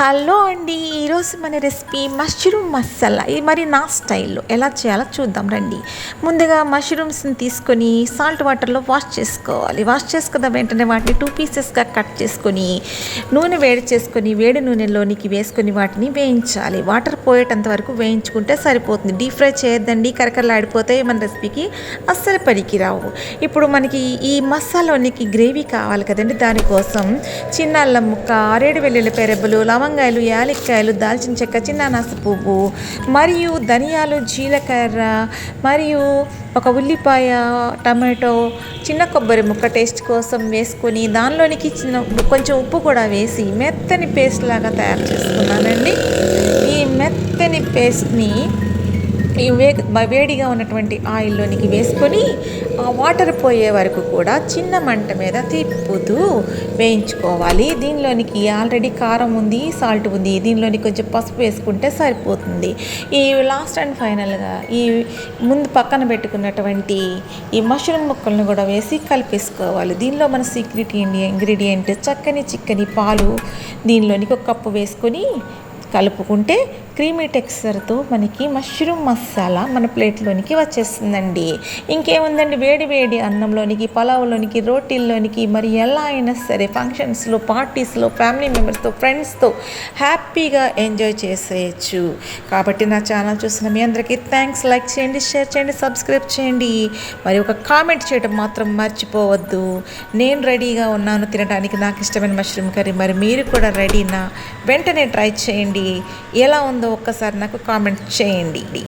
Hello అండి ఈరోజు మన రెసిపీ మష్రూమ్ మసాలా. ఇది మరి నా స్టైల్లో ఎలా చేయాలో చూద్దాం రండి. ముందుగా మష్రూమ్స్ని తీసుకొని సాల్ట్ వాటర్లో వాష్ చేసుకోవాలి. వాష్ చేసుకున్న వెంటనే వాటిని టూ పీసెస్గా కట్ చేసుకొని నూనె వేడి చేసుకొని వేడి నూనెలోనికి వేసుకొని వాటిని వేయించాలి. వాటర్ పోయేటంత వరకు వేయించుకుంటే సరిపోతుంది. డీప్ ఫ్రై చేయొద్దండి కరకరలాడిపోతే మన రెసిపీకి అస్సలు పనికి రావు ఇప్పుడు మనకి ఈ మసాలాలోనికి గ్రేవీ కావాలి కదండి. దానికోసం చిన్న అల్లం ముక్క ఆరేడు వెల్లుల్లి లవంగ లవంగాయలు యాలక్కాయలు దాల్చిన చెక్క చిన్ననాస పువ్వు మరియు ధనియాలు జీలకర్ర మరియు ఒక ఉల్లిపాయ టమాటో చిన్న కొబ్బరి ముక్క టేస్ట్ కోసం వేసుకొని దానిలోనికి చిన్న కొంచెం ఉప్పు కూడా వేసి మెత్తని పేస్ట్ లాగా తయారు చేసుకున్నానండి. ఈ మెత్తని పేస్ట్ని ఈ వే వేడిగా ఉన్నటువంటి ఆయిల్లోనికి వేసుకొని ఆ వాటర్ పోయే వరకు కూడా చిన్న మంట మీద తిప్పుతూ వేయించుకోవాలి. దీనిలోనికి ఆల్రెడీ కారం ఉంది సాల్ట్ ఉంది. దీనిలోని కొంచెం పసుపు వేసుకుంటే సరిపోతుంది. ఈ లాస్ట్ అండ్ ఫైనల్గా ఈ ముందు పక్కన పెట్టుకున్నటువంటి ఈ మష్రూమ్ ముక్కలను కూడా వేసి కలిపేసుకోవాలి. దీనిలో మన సీక్రెట్ ఇంగ్రీడియంట్ చక్కని చిక్కని పాలు దీనిలోనికి ఒక కప్పు వేసుకొని కలుపుకుంటే క్రీమీ టెక్స్చర్తో మనకి మష్రూమ్ మసాలా మన ప్లేట్లోనికి వచ్చేస్తుందండి. ఇంకేముందండి? వేడి వేడి అన్నంలోనికి పలావ్లోనికి రోటీల్లోనికి మరి ఎలా అయినా సరే ఫంక్షన్స్లో పార్టీస్లో ఫ్యామిలీ మెంబర్స్తో ఫ్రెండ్స్తో హ్యాపీగా ఎంజాయ్ చేసేయచ్చు. కాబట్టి నా ఛానల్ చూసిన మీ అందరికీ థ్యాంక్స్. లైక్ చేయండి షేర్ చేయండి సబ్స్క్రైబ్ చేయండి. మరి ఒక కామెంట్ చేయడం మాత్రం మర్చిపోవద్దు. నేను రెడీగా ఉన్నాను తినడానికి నాకు ఇష్టమైన మష్రూమ్ కర్రీ. మరి మీరు కూడా రెడీనా? వెంటనే ట్రై చేయండి. ఎలా ఉందో ఒక్కసారి నాకు కామెంట్ చేయండి.